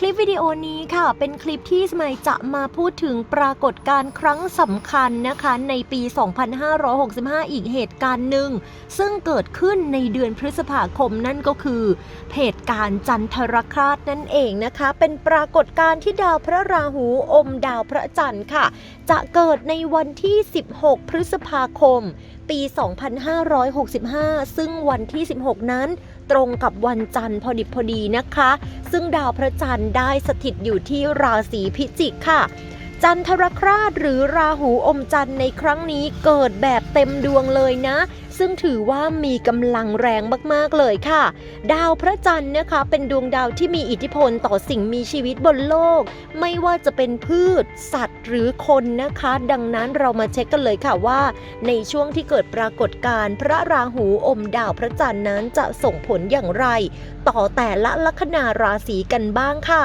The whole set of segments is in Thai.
คลิปวิดีโอนี้ค่ะ เป็นคลิปที่สมัยจะมาพูดถึงปรากฏการณ์ครั้งสำคัญนะคะ ในปี 2565 อีกเหตุการณ์หนึ่ง ซึ่งเกิดขึ้นในเดือนพฤษภาคมนั่นก็คือเหตุการณ์จันทรคราสนั่นเองนะคะ เป็นปรากฏการณ์ที่ดาวพระราหูอมดาวพระจันทร์ค่ะ จะเกิดในวันที่ 16 พฤษภาคม ปี 2565 ซึ่งวันที่ 16 นั้น ตรงกับวันจันทร์พอดิบพอดีนะคะ ซึ่งดาวพระจันทร์ได้สถิตอยู่ที่ราศีพิจิกค่ะ จันทรคราสหรือราหูอมจันทร์ในครั้งนี้เกิดแบบเต็มดวงเลยนะ ซึ่งถือว่ามีกำลังแรงมากๆเลยค่ะ ดาวพระจันทร์นะคะเป็นดวงดาวที่มีอิทธิพลต่อสิ่งมีชีวิตบนโลก ไม่ว่าจะเป็นพืช สัตว์หรือคนนะคะ ดังนั้นเรามาเช็คกันเลยค่ะว่า ในช่วงที่เกิดปรากฏการณ์พระราหูอมดาวพระจันทร์นั้นจะส่งผลอย่างไร ต่อแต่ละลัคนาราศีกันบ้างค่ะ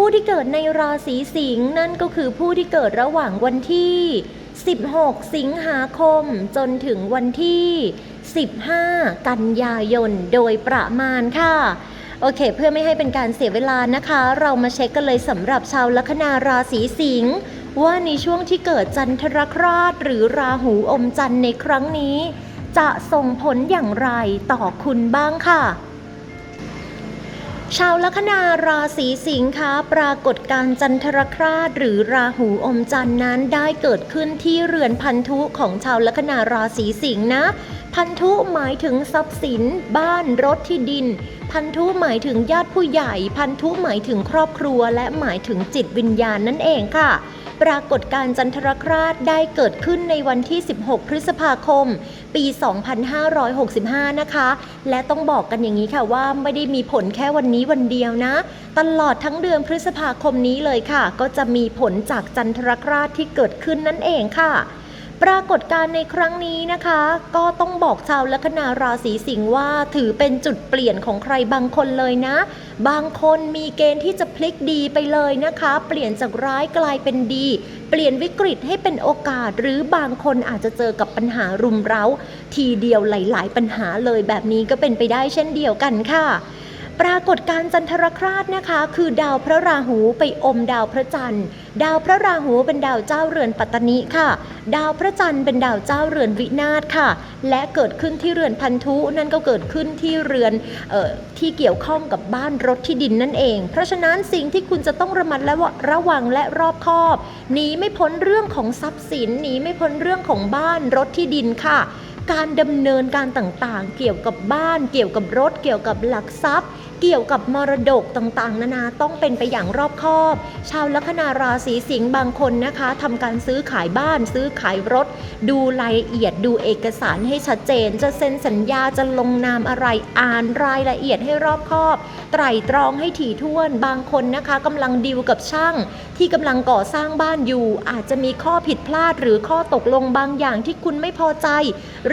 ผู้ที่เกิดในราศีสิงห์นั่นก็คือผู้ที่เกิดระหว่างวันที่ 16 สิงหาคม จนถึงวันที่ 15 กันยายนโดยประมาณค่ะ โอเค เพื่อไม่ให้เป็นการเสียเวลานะคะ เรามาเช็คกันเลยสำหรับชาวลัคนาราศีสิงห์ว่าในช่วงที่เกิดจันทรคราสหรือราหูอมจันทร์ในครั้งนี้ จะส่งผลอย่างไรต่อคุณบ้างค่ะ ชาวลัคนาราศีสิงค์คะปรากฏการจันทรคราหรือราหูอมจันทร์นั้นได้เกิดขึ้นที่เรือนพันธุของชาวลัคนาราศีสิงค์นะ พันธุหมายถึงทรัพย์สิน บ้านรถที่ดิน พันธุหมายถึงญาติผู้ใหญ่ พันธุหมายถึงครอบครัว และหมายถึงจิตวิญญาณนั่นเองค่ะ ปรากฏการจันทรคราชได้เกิดขึ้นในวันที่ 16 พฤษภาคม ปี 2565 นะคะ และต้องบอกกันอย่างนี้ค่ะว่าไม่ได้มีผลแค่วันนี้วันเดียวนะ ตลอดทั้งเดือนพฤษภาคมนี้เลยค่ะ ก็จะมีผลจากจันทรคราชที่เกิดขึ้นนั่นเองค่ะ ปรากฏการณ์ในครั้งนี้นะคะ ก็ต้องบอกชาวลัคนาราศีสิงห์ว่าถือเป็นจุดเปลี่ยนของใครบางคนเลยนะ บางคนมีเกณฑ์ที่จะพลิกดีไปเลยนะคะ เปลี่ยนจากร้ายกลายเป็นดี เปลี่ยนวิกฤตให้เป็นโอกาส หรือบางคนอาจจะเจอกับปัญหารุมเร้า ทีเดียวหลาย ๆ ปัญหาเลยแบบนี้ก็เป็นไปได้เช่นเดียวกันค่ะปรากฏการจันทรคราสนะคะ คือดาวพระราหูไปอมดาวพระจันทร์ ดาวพระราหูเป็นดาวเจ้าเรือนปัตตนิค่ะ ดาวพระจันทร์เป็นดาวเจ้าเรือนวินาศค่ะ และเกิดขึ้นที่เรือนพันธุนั่นก็เกิดขึ้นที่เรือนออที่เกี่ยวข้องกับบ้านรถที่ดินนั่นเอง เพราะฉะนั้นสิ่งที่คุณจะต้องระมัดและระวังและรอบคอบหนีไม่พ้นเรื่องของทรัพย์สินหนีไม่พ้นเรื่องของบ้านรถที่ดินค่ะ การดำเนินการต่างๆ เกี่ยวกับบ้าน เกี่ยวกับรถ เกี่ยวกับหลักทรัพย์ เกี่ยวกับมรดกต่างๆ นานาต้องเป็นไปอย่างรอบคอบ ชาวลัคนาราศีสิงห์บางคนนะคะทำการซื้อขายบ้าน ซื้อขายรถ ดูรายละเอียดดูเอกสารให้ชัดเจน จะเซ็นสัญญาจะลงนามอะไรอ่านรายละเอียดให้รอบคอบ ไตร่ตรองให้ถี่ถ้วนบางคนนะคะกำลังดิวกับช่าง ที่กำลังก่อสร้างบ้านอยู่ อาจจะมีข้อผิดพลาด หรือข้อตกลงบางอย่างที่คุณไม่พอใจ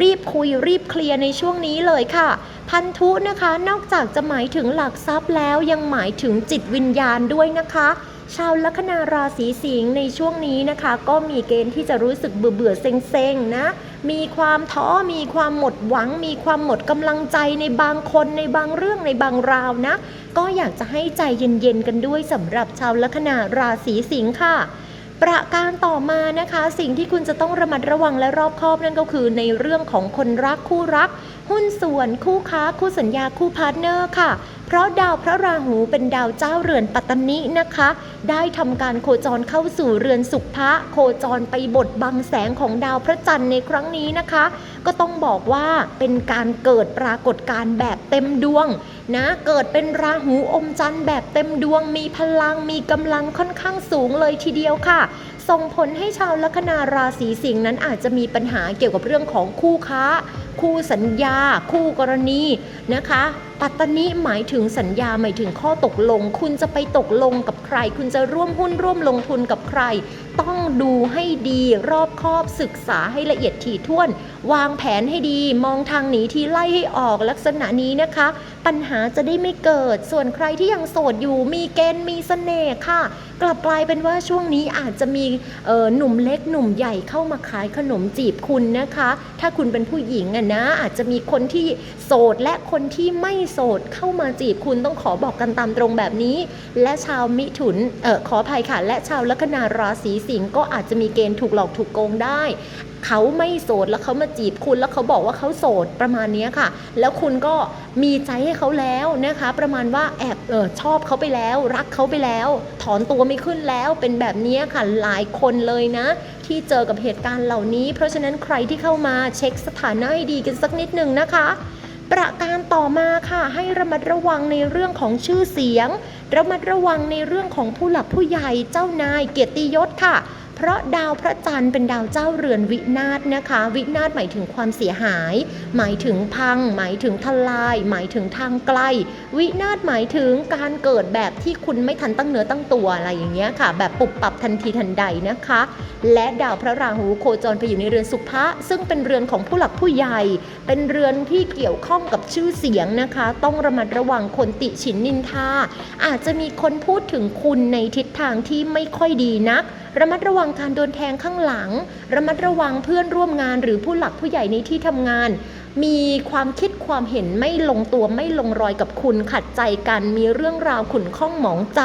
รีบคุยรีบเคลียร์ในช่วงนี้เลยค่ะพันธุนะคะ นอกจากจะหมายถึงหลักทรัพย์แล้วยังหมายถึงจิตวิญญาณด้วยนะคะ ชาวลัคนาราศีสิงห์ในช่วงนี้นะคะ ก็มีเกณฑ์ที่จะรู้สึกเบื่อเบื่อเซ็งๆนะ มีความท้อมีความหมดหวัง มีความหมดกำลังใจในบางคนในบางเรื่องในบางราวนะ ก็อยากจะให้ใจเย็นๆกันด้วยสำหรับชาวลัคนาราศีสิงห์ค่ะ ประการต่อมานะคะ สิ่งที่คุณจะต้องระมัดระวังและรอบคอบนั่นก็คือ ในเรื่องของคนรักคู่รัก หุ้นส่วนคู่ค้าคู่สัญญาคู่พาร์ทเนอร์ค่ะ เพราะดาวพระราหูเป็นดาวเจ้าเรือนปัตตนินะคะ ได้ทำการโคจรเข้าสู่เรือนสุภะโคจรไปบดบังแสงของดาวพระจันทร์ในครั้งนี้นะคะ ก็ต้องบอกว่าเป็นการเกิดปรากฏการณ์แบบเต็มดวง นะเกิดเป็นราหูอมจันทร์แบบเต็มดวงมีพลังมีกำลังค่อนข้างสูงเลยทีเดียวค่ะ ส่งผลให้ชาวลัคนาราศีสิงห์นั้นอาจจะมีปัญหาเกี่ยวกับเรื่องของคู่ค้าคู่สัญญา คู่กรณีนะคะ ปัตตนิหมายถึงสัญญาหมายถึงข้อตกลง คุณจะไปตกลงกับใคร คุณจะร่วมหุ้นร่วมลงทุนกับใคร ต้องดูให้ดีรอบคอบศึกษาให้ละเอียดถี่ถ้วน วางแผนให้ดีมองทางหนีทีไล่ให้ออกลักษณะนี้นะคะ ปัญหาจะได้ไม่เกิด ส่วนใครที่ยังโสดอยู่มีเกณฑ์มีเสน่ห์ค่ะ กลับกลายเป็นว่าช่วงนี้อาจจะมีหนุ่มเล็กหนุ่มใหญ่เข้ามาขายขนมจีบคุณนะคะ ถ้าคุณเป็นผู้หญิงอะนะ อาจจะมีคนที่โสดและคนที่ไม่โสดเข้ามาจีบคุณต้องขอบอกกันตามตรงแบบนี้ และชาวมิถุนเออขออภัยค่ะ และชาวลัคนาราศีสิงห์ก็อาจจะมีเกณฑ์ถูกหลอกถูกโกงได้ เขาไม่โสดแล้วเขามาจีบคุณแล้วเขาบอกว่าเขาโสดประมาณนี้ค่ะ แล้วคุณก็มีใจให้เขาแล้วนะคะ ประมาณว่าแอบเออชอบเขาไปแล้ว รักเขาไปแล้ว ถอนตัวไม่ขึ้นแล้วเป็นแบบนี้ค่ะหลายคนเลยนะ ที่เจอกับเหตุการณ์เหล่านี้ เพราะฉะนั้นใครที่เข้ามาเช็คสถานะให้ดีกันสักนิดหนึ่งนะคะประการต่อมาค่ะให้ระมัดระวังในเรื่องของชื่อเสียง ระมัดระวังในเรื่องของผู้หลักผู้ใหญ่เจ้านายเกียรติยศค่ะ เพราะดาวพระจันทร์เป็นดาวเจ้าเรือนวินาศนะคะ วินาศหมายถึงความเสียหาย หมายถึงพัง หมายถึงทลาย หมายถึงทางไกล วินาศหมายถึงการเกิดแบบที่คุณไม่ทันตั้งเนื้อตั้งตัวอะไรอย่างเงี้ยค่ะ แบบปุบปับทันทีทันใดนะคะ และดาวพระราหูโคจรไปอยู่ในเรือนสุภะซึ่งเป็นเรือนของผู้หลักผู้ใหญ่ เป็นเรือนที่เกี่ยวข้องกับชื่อเสียงนะคะ ต้องระมัดระวังคนติฉินนินทาอาจจะมีคนพูดถึงคุณในทิศทางที่ไม่ค่อยดีนัก ระมัดระวังการโดนแทงข้างหลัง ระมัดระวังเพื่อนร่วมงานหรือผู้หลักผู้ใหญ่ในที่ทำงาน มีความคิดความเห็นไม่ลงตัวไม่ลงรอยกับคุณขัดใจกัน มีเรื่องราวขุ่นข้องหมองใจ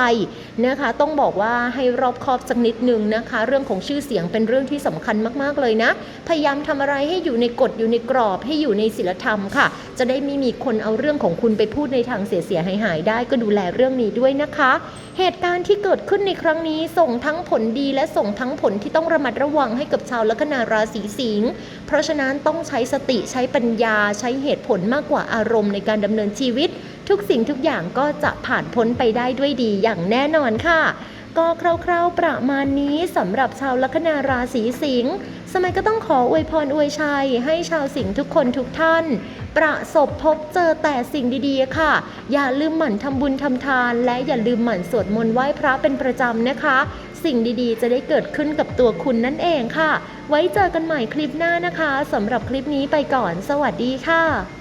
นะคะ ต้องบอกว่าให้รอบคอบสักนิดนึงนะคะ เรื่องของชื่อเสียงเป็นเรื่องที่สำคัญมากๆเลยนะ พยายามทำอะไรให้อยู่ในกฎอยู่ในกรอบให้อยู่ในศีลธรรมค่ะ จะได้ไม่มีคนเอาเรื่องของคุณไปพูดในทางเสียหายหายได้ก็ดูแลเรื่องนี้ด้วยนะคะ เหตุการณ์ที่เกิดขึ้นในครั้งนี้ส่งทั้งผลดีและส่งทั้งผลที่ต้องระมัดระวังให้กับชาวลัคนาราศีสิงห์เพราะฉะนั้นต้องใช้สติใช้ปัญญาใช้เหตุผลมากกว่าอารมณ์ในการดำเนินชีวิต ทุกสิ่งทุกอย่างก็จะผ่านพ้นไปได้ด้วยดีอย่างแน่นอนค่ะ ก็คร่าวๆประมาณนี้สำหรับชาวลัคนาราศีสิงห์สมัยก็ต้องขออวยพรอวยชัย ให้ชาวสิงห์ทุกคนทุกท่าน ประสบพบเจอแต่สิ่งดีๆค่ะ อย่าลืมหมั่นทำบุญทำทาน และอย่าลืมหมั่นสวดมนต์ไหว้พระเป็นประจำนะคะ สิ่งดีๆ จะได้เกิดขึ้นกับตัวคุณนั่นเองค่ะ ไว้เจอกันใหม่คลิปหน้านะคะสำหรับคลิปนี้ไปก่อน สวัสดีค่ะ